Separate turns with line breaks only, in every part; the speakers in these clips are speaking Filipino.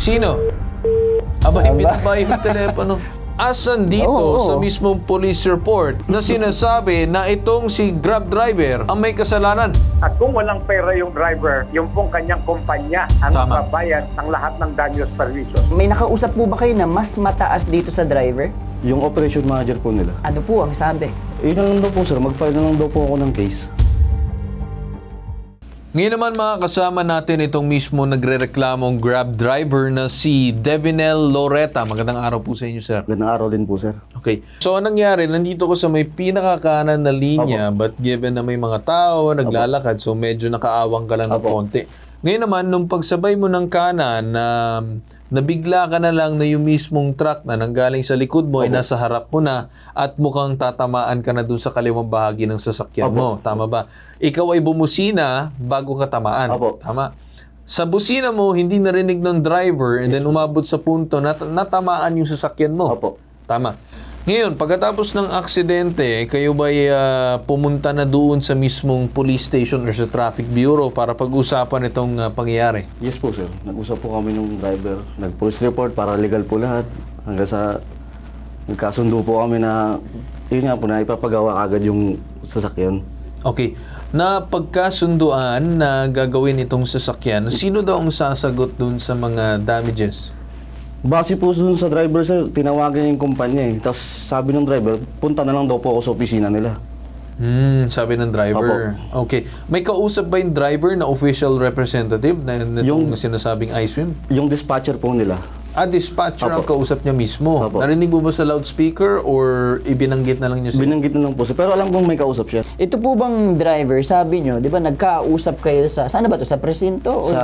Sino? Aba, pinaba yung telepono. Asan dito
Oo, oo.
sa mismong police report na sinasabi na itong si Grab driver ang may kasalanan?
At kung walang pera yung driver, yung pong kanyang kumpanya ang
Tama.
babayad ng lahat ng danyos perwisyo.
May nakausap po ba kayo na mas mataas dito sa driver?
Yung operation manager po nila.
Ano po ang sabi?
Yun na lang daw po sir, mag-file na lang daw po ako ng case.
Ngayon naman mga kasama natin itong mismo nagre-reklamong Grab driver na si Devinel Loreta. Magandang araw po sa inyo, sir.
Gandang araw din po sir.
Okay. So, anong nangyari? Nandito ko sa may pinakakanan na linya, but given na may mga tao, naglalakad, so medyo nakaawang ka lang ng konti. Ngayon naman, nung pagsabay mo ng kanan, na nabigla ka na lang na yung mismong truck na nanggaling sa likod mo ay nasa harap mo na at mukhang tatamaan ka na dun sa kaliwang bahagi ng sasakyan
Opo.
mo. Tama ba? Ikaw ay bumusina bago ka tamaan.
Opo.
Tama. Sa busina mo, hindi narinig ng driver and then umabot sa punto na natamaan yung sasakyan mo.
Opo.
Tama. Ngayon, pagkatapos ng aksidente, kayo ba pumunta na doon sa mismong police station or sa traffic bureau para pag-usapan itong ah, pangyayari?
Yes po sir, nag-usap po kami ng driver. Nag-police report para legal po lahat. Hanggang sa nagkasundo po kami na yun nga po na ipapagawa agad yung sasakyan.
Okay. Na pagkasunduan na gagawin itong sasakyan, sino daw ang sasagot doon sa mga damages?
Base po dun sa driver sir, tinawagan niya yung kumpanya eh. Tapos sabi ng driver, punta na lang daw po ako sa opisina nila.
Hmm, sabi ng driver. Okay. May kausap ba yung driver na official representative na, na
Yung-
sinasabing iSwim?
Yung dispatcher po nila,
Ah, dispatcher ang
Opo.
kausap niya mismo.
Opo.
Narinig mo ba sa loudspeaker or ibinanggit na lang niya sa
binanggit na lang po sir. Pero alam kong may kausap siya.
Ito po bang driver, sabi nyo, di ba nagkausap kayo sa, saan ba to? Sa presinto? O
Sa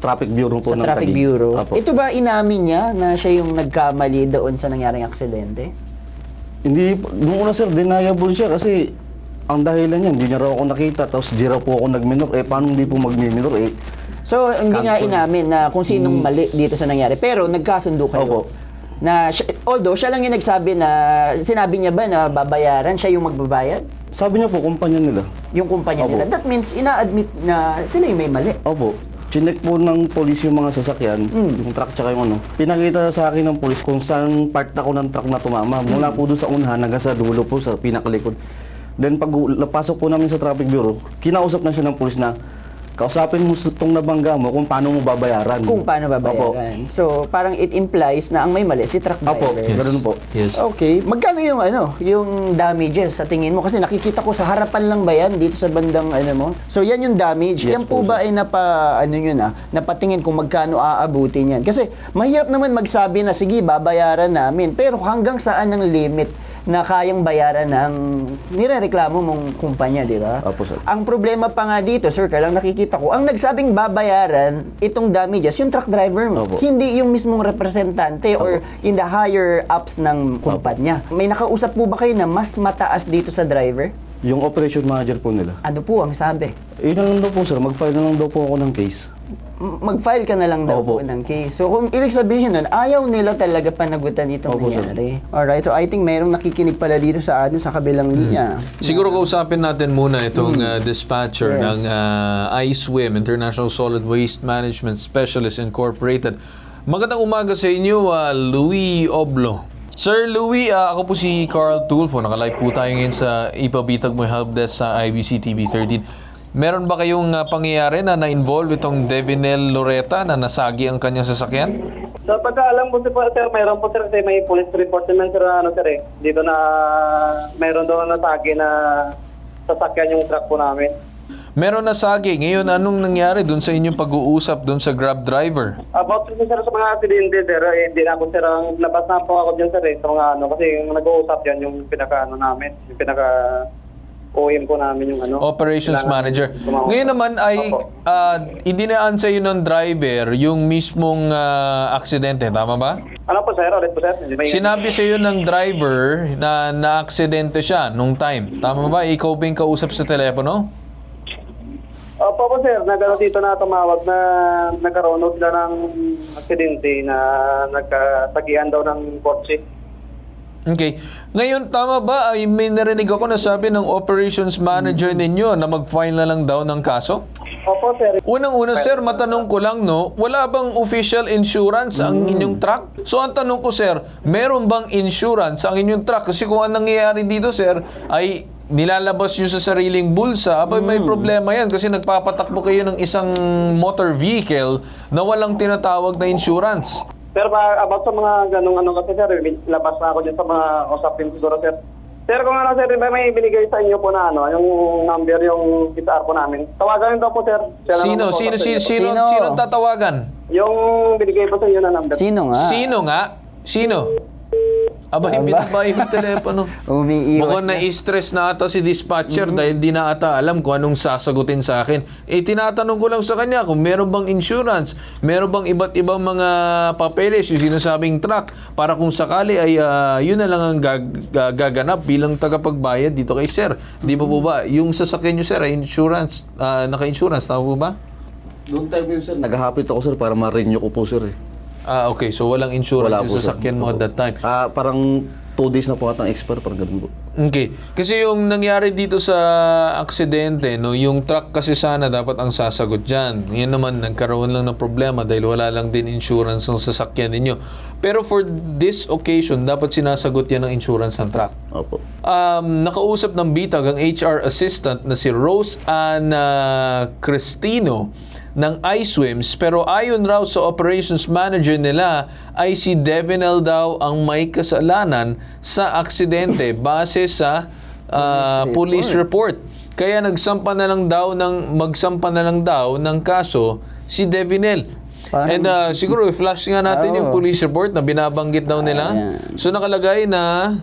traffic bureau po
sa
ng
traffic
Taguig.
bureau?
Apo.
Ito ba inamin niya na siya yung nagkamali doon sa nangyaring aksidente?
Hindi, nung una sir, deniable siya kasi ang dahilan niya, hindi niya raw ako nakita, tapos di raw po ako nagminor. Eh, paano hindi po magminor? Eh,
So, hindi nga inamin na kung sinong mali dito sa nangyari. Pero nagkasundo kayo.
Opo.
Na, siya- although, siya lang yung nagsabi na, sinabi niya ba na babayaran, siya yung magbabayad?
sabi niya po, kumpanya nila.
Yung kumpanya
Opo.
nila. That means, ina-admit na sila yung may mali.
Opo. Chinek po ng polis yung mga sasakyan, yung truck tsaka yung ano. Pinakita sa akin ng polis kung saan part ako ng truck na tumama. Mula po doon sa unahan hanggang sa dulo po, sa pinakalikod. Then pag lapasok po namin sa traffic bureau, kinausap na siya ng polis na kausapin mo sa itong nabangga mo kung paano mo babayaran.
Kung paano
Opo.
babayaran. So, parang it implies na ang may mali si truck
Opo,
driver.
ganun po.
Yes.
Okay. Magkano yung ano, yung damages sa tingin mo? Kasi nakikita ko sa harapan lang ba yan dito sa bandang ano mo? So yan yung damage.
Yes
yan po
po,
ba ay napa ano yun ah, napatingin kung magkano aabutin yan? Kasi mahirap naman magsabi na sige babayaran namin, pero hanggang saan ang limit na kayang bayaran ng nirereklamo mong kumpanya, di ba?
Opo, sir.
Ang problema pa nga dito, sir, kaya lang nakikita ko, ang nagsabing babayaran itong damages, yung truck driver mo.
Opo.
Hindi yung mismong representante or in the higher ups ng kumpanya. May nakausap po ba kayo na mas mataas dito sa driver?
Yung operation manager po nila.
Ano po ang sabi?
Yun lang daw po sir, mag-file na lang daw po ako ng case.
Mag-file ka na lang daw po ng case. So kung ibig sabihin nun, ayaw nila talaga panagutan itong
Opo, sir.
nangyari. Alright, so I think mayroong nakikinig pala dito sa atin sa kabilang linya.
Siguro kausapin natin muna itong ah, dispatcher
Yes.
ng ah, iSwim, International Solid Waste Management Specialist Incorporated. Magandang umaga sa inyo, ah, Louis Oblo. Sir Louis, ah, ako po si Carl Tulfo. Nakalive po tayo ngayon sa Ipabitag Mo Help Desk sa IBC TV 13. Meron ba kayong ah, pangyayari na na-involve itong Devinel Loreta na nasagi ang kanyang sasakyan?
So pagkaalam po si sir, mayroon po sir kasi may police report naman sir ano sir eh. Dito na mayroon daw natagi na sasakyan yung truck po namin.
Meron nasagi. Ngayon, anong nangyari dun sa inyong pag-uusap dun sa Grab driver?
About po sir sa mga aksidente sir, eh, hindi na ako sir ang labas na po ako dyan sir eh, sa mga ano kasi yung nag-uusap yan yung pinaka ano namin, yung pinaka OM po namin yung ano.
Operations
Kailangan
Manager.
tumawag.
Ngayon naman ay
Opo.
uh, idinaan sa iyo ng driver yung mismong ah, aksidente, tama ba?
Ano po sir, ulit po sir? Hindi may-
Sinabi sa iyo ng driver na na-aksidente siya nung time. Tama ba? Ikaw ba yung kausap sa telepono?
Opo po sir, nagano dito na tumawag na nagkaroon daw sila ng aksidente na nagkatagian daw ng kotse.
Okay. Ngayon, tama ba? Ay, may narinig ako na sabi ng operations manager ninyo na mag-file na lang daw ng kaso?
Opo, sir.
Unang-una sir, matanong ko lang no, wala bang official insurance ang inyong truck? So ang tanong ko sir, meron bang insurance ang inyong truck? Kasi kung ang nangyayari dito sir, ay nilalabas nyo sa sariling bulsa, abay may problema yan kasi nagpapatakbo kayo ng isang motor vehicle na walang tinatawag na insurance.
Sir, ba, about sa mga ganong ano kasi sir, labas na ako dyan sa mga usapin siguro sir. Sir, kung ano sir, may, may binigay sa inyo po na ano, yung number, yung PCR po namin. Tawagan daw po sir. Siya lang
Sino?
po
Sino?
sa
Sino?
inyo.
Sino?
Sino?
Sino tatawagan?
Yung binigay po sa inyo na number.
Sino nga?
Sino nga? Sino? Aba, hindi
Aba.
ba yung telepono?
Umiiwas
Mukhang
na.
na-stress na ata si dispatcher dahil di na ata alam kung anong sasagutin sa akin. Eh, tinatanong ko lang sa kanya kung meron bang insurance, meron bang iba't ibang mga papeles, yung sinasabing truck, para kung sakali ay ah, yun na lang ang gag- ga- gaganap bilang tagapagbayad dito kay sir. Di ba po ba? Yung sasakyan nyo sir ay insurance, ah, naka-insurance, tama po ba?
Noong time yun, sir, naghahapit ako, sir, para ma-renew ko po, sir. Eh.
Ah, okay. So, walang insurance
Wala
yung
po, sir.
sasakyan mo at that time.
Ah, parang two days na po atang expire, parang ganun po.
Okay. Kasi yung nangyari dito sa aksidente, no, yung truck kasi sana dapat ang sasagot dyan. Yan naman, nagkaroon lang ng problema dahil wala lang din insurance ng sasakyan ninyo. Pero for this occasion, dapat sinasagot yan ng insurance ng truck.
Opo.
Um, nakausap ng bitag ang HR assistant na si Rose Ann ah, Cristino ng iSwims pero ayon raw sa operations manager nila ay si Devinel daw ang may kasalanan sa aksidente base sa ah, police report. Kaya nagsampa na lang daw ng magsampa na lang daw ng kaso si Devinel.
Parang-
And ah, siguro i-flash nga natin
Oo.
yung police report na binabanggit daw nila.
Ayan.
So nakalagay na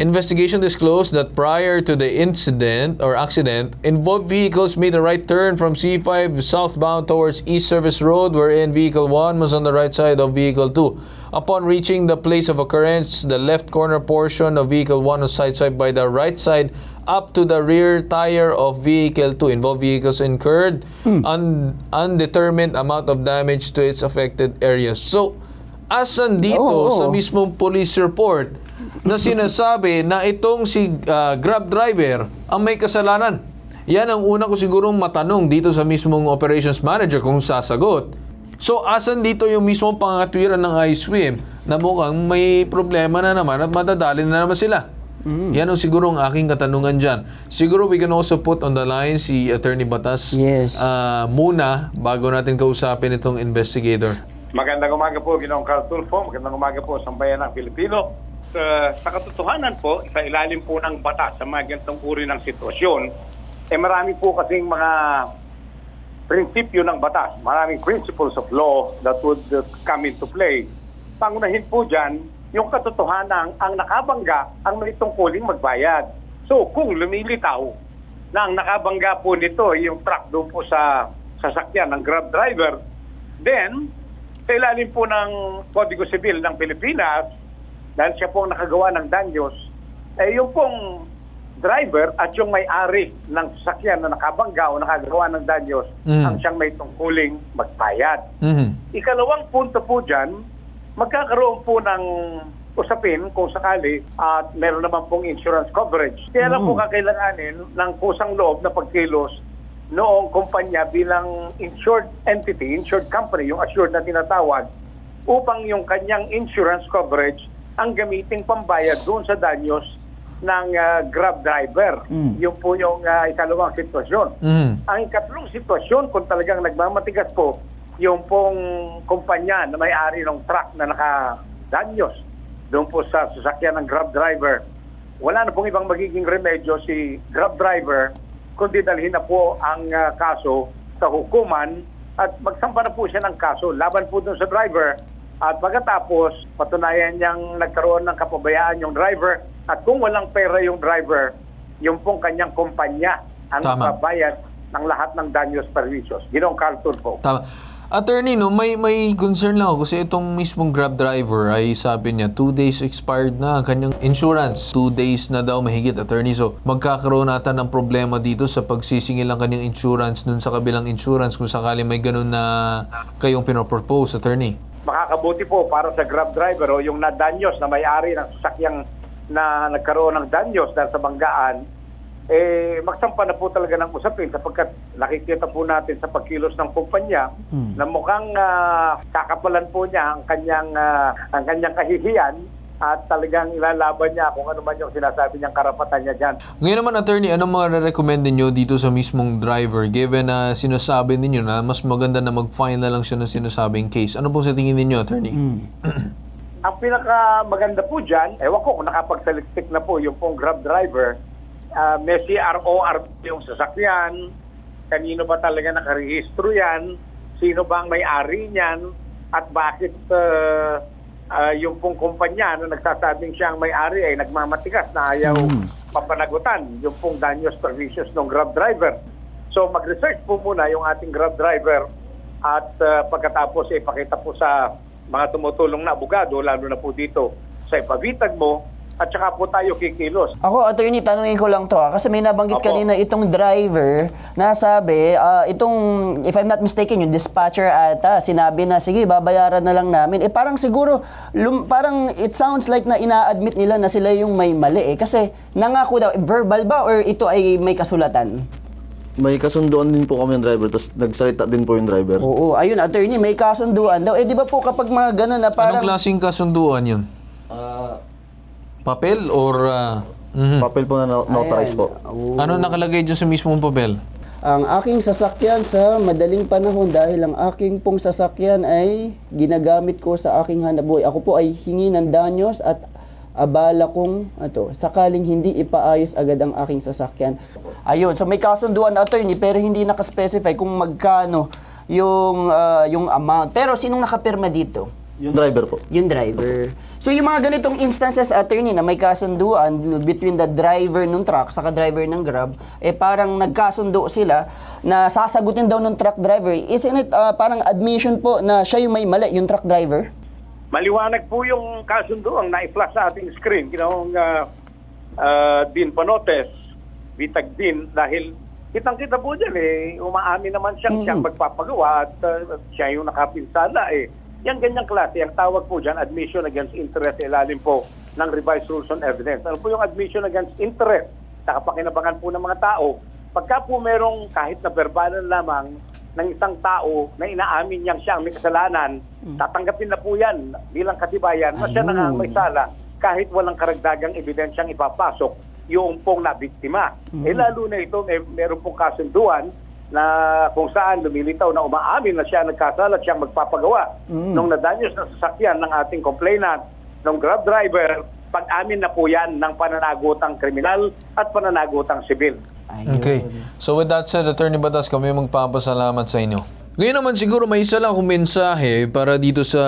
investigation disclosed that prior to the incident or accident, involved vehicles made a right turn from C5 southbound towards East Service Road wherein vehicle 1 was on the right side of vehicle 2. Upon reaching the place of occurrence, the left corner portion of vehicle 1 was sideswiped by the right side up to the rear tire of vehicle 2. Involved vehicles incurred hmm. un- undetermined amount of damage to its affected areas. So, asan dito
Oo,
sa mismong police report na sinasabi na itong si ah, Grab driver ang may kasalanan. Yan ang una ko sigurong matanong dito sa mismong operations manager kung sasagot. So, asan dito yung mismong pangatwiran ng iSwim na mukhang may problema na naman at madadali na naman sila? Yan ang siguro ang aking katanungan dyan. Siguro we can also put on the line si Attorney Batas
Yes.
ah, muna bago natin kausapin itong investigator.
Magandang umaga po, Ginoong Carl Tulfo. Magandang umaga po sa bayan ng Pilipino. Sa, sa katotohanan po, sa ilalim po ng batas sa mga ganitong uri ng sitwasyon, eh marami po kasing mga prinsipyo ng batas. Maraming principles of law that would uh, come into play. Pangunahin po dyan, yung katotohanan ang nakabangga ang may tungkuling magbayad. So kung lumilitaw na ang nakabangga po nito yung truck doon po sa sasakyan ng grab driver, then sa ilalim po ng Kodigo Sibil ng Pilipinas, dahil siya po ang nakagawa ng danyos, eh yung pong driver at yung may-ari ng sasakyan na nakabangga o nakagawa ng danyos
Mm.
ang siyang may tungkuling magbayad.
Mhm.
Ikalawang punto po dyan, magkakaroon po ng usapin kung sakali at meron naman pong insurance coverage. Kaya lang po kakailanganin ng kusang loob na pagkilos noong kumpanya bilang insured entity, insured company, yung assured na tinatawag, upang yung kanyang insurance coverage ang gamiting pambayad doon sa danyos ng ah, grab driver.
Mm.
Yung po yung ah, ikalawang sitwasyon.
Mhm.
Ang ikatlong sitwasyon, kung talagang nagmamatigas po, yung pong kumpanya na may-ari ng truck na nakadanyos doon po sa sasakyan ng grab driver, wala na pong ibang magiging remedyo si grab driver kundi dalhin na po ang ah, kaso sa hukuman at magsampa na po siya ng kaso laban po doon sa driver at pagkatapos patunayan niyang nagkaroon ng kapabayaan yung driver at kung walang pera yung driver, yung pong kanyang kumpanya ang magbabayad ng lahat ng danyos perwisyon. Ginong Carl Turco.
Tama. Attorney, no, may, may concern lang ako kasi itong mismong Grab driver ay sabi niya, two days expired na ang kanyang insurance. Two days na daw mahigit, attorney. So, magkakaroon nata ng problema dito sa pagsisingil ng kanyang insurance nun sa kabilang insurance kung sakali may ganun na kayong pinopropose, attorney.
Makakabuti po para sa grab driver o yung nadanyos na may-ari ng sasakyang na nagkaroon ng danyos dahil sa banggaan, eh magsampa na po talaga ng usapin sapagkat nakikita po natin sa pagkilos ng kumpanya na mukhang ah, kakapalan po niya ang kanyang ah, ang kanyang kahihiyan at talagang ilalaban niya kung ano man yung sinasabi niyang karapatan niya diyan.
Ngayon naman, attorney, ano mga recommend niyo dito sa mismong driver given na sinasabi ninyo na mas maganda na mag-file na lang siya ng sinasabing case? Ano po sa tingin ninyo, attorney?
Ang pinaka maganda po dyan, ewan ko kung nakapagsaliksik na po yung pong grab driver, uh, may CROR yung sasakyan, kanino ba talaga nakarehistro yan, sino ba ang may-ari niyan, at bakit uh, uh, yung pong kumpanya na nagsasabing siya ang may-ari ay nagmamatigas na ayaw papanagutan yung pong danyos pervicious ng grab driver. So mag-research po muna yung ating grab driver at uh, pagkatapos ipakita po sa mga tumutulong na abogado, lalo na po dito sa ipabitag mo, at saka po tayo kikilos.
Ako, attorney, tanungin ko lang to ha, kasi may nabanggit
Opo.
kanina itong driver na sabi, ah, itong, if I'm not mistaken, yung dispatcher ata, sinabi na, sige, babayaran na lang namin. Eh parang siguro, lum, parang it sounds like na ina-admit nila na sila yung may mali eh. Kasi nangako daw, verbal ba or ito ay may kasulatan?
May kasunduan din po kami ng driver, tapos nagsalita din po yung driver.
Oo, ayun, attorney, may kasunduan daw. Eh di ba po kapag mga ganun na parang...
Anong klaseng kasunduan yun?
Ah,
Papel or... ah, mhm.
papel po na no- notarized po.
Ano nakalagay dyan sa mismong papel?
ang aking sasakyan sa madaling panahon dahil ang aking pong sasakyan ay ginagamit ko sa aking hanapbuhay. Ako po ay hingi ng danyos at abala kong ato, sakaling hindi ipaayos agad ang aking sasakyan. Ayun, so may kasunduan na attorney pero hindi nakaspecify kung magkano yung ah, yung amount. Pero sinong nakapirma dito?
Yung driver po.
Yung driver. So yung mga ganitong instances, attorney, na may kasunduan between the driver ng truck saka driver ng Grab, eh parang nagkasundo sila na sasagutin daw ng truck driver. Isn't it uh, parang admission po na siya yung may mali, yung truck driver?
Maliwanag po yung kasundo ang na-flash sa ating screen. Ginoong uh, uh, Din Panotes, Bitag Din, dahil kitang-kita po dyan eh, umaamin naman siyang siyang magpapagawa at uh, siya yung nakapinsala eh. Yan ganyang klase, ang tawag po dyan, admission against interest, ilalim po ng revised rules on evidence. Ano po yung admission against interest? Sa kapakinabangan po ng mga tao, pagka po merong kahit na verbalan lamang ng isang tao na inaamin niyang siya ang may kasalanan, tatanggapin na po yan bilang katibayan na siya na may sala kahit walang karagdagang ebidensyang ipapasok yung pong nabiktima. Eh lalo na ito, may, meron pong kasunduan na kung saan lumilitaw na umaamin na siya nagkasala at siyang magpapagawa nung nadanyos na sasakyan ng ating complainant, ng grab driver, pag-amin na po yan ng pananagutang kriminal at pananagutang sibil.
Okay. So with that said, Attorney Batas, kami magpapasalamat sa inyo. Ngayon naman siguro may isa lang akong mensahe para dito sa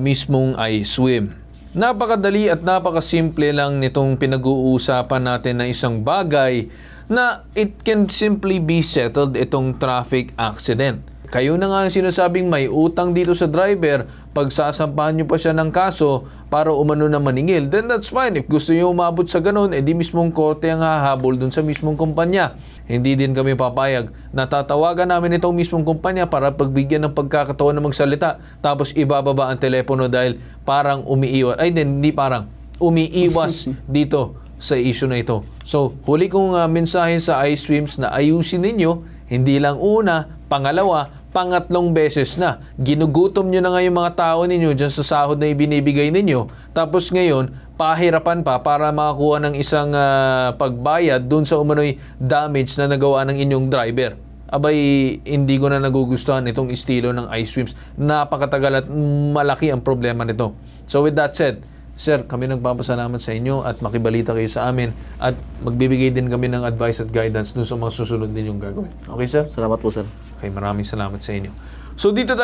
mismong iSwim. Napakadali at napakasimple lang nitong pinag-uusapan natin na isang bagay na it can simply be settled itong traffic accident. Kayo na nga ang sinasabing may utang dito sa driver, pagsasampahan nyo pa siya ng kaso para umano na maningil, then that's fine. If gusto nyo umabot sa ganun, edi mismong korte ang hahabol dun sa mismong kumpanya. Hindi din kami papayag. Natatawagan namin itong mismong kumpanya para pagbigyan ng pagkakataon na magsalita, tapos ibababa ang telepono dahil parang umiiwas. Ay, hindi parang. Umiiwas dito sa issue na ito. So, huli kong uh, mensahe sa iSwims na ayusin ninyo, hindi lang una, pangalawa, pangatlong beses na. Ginugutom nyo na nga yung mga tao ninyo dyan sa sahod na ibinibigay ninyo. Tapos ngayon, pahirapan pa para makakuha ng isang ah, pagbayad dun sa umano'y damage na nagawa ng inyong driver. Abay, hindi ko na nagugustuhan itong estilo ng iSwims. Napakatagal at malaki ang problema nito. So with that said, Sir, kami nagpapasalamat sa inyo at makibalita kayo sa amin at magbibigay din kami ng advice at guidance dun sa mga susunod ninyong gagawin. Okay, sir?
Salamat po, sir.
Okay, maraming salamat sa inyo. So dito tayo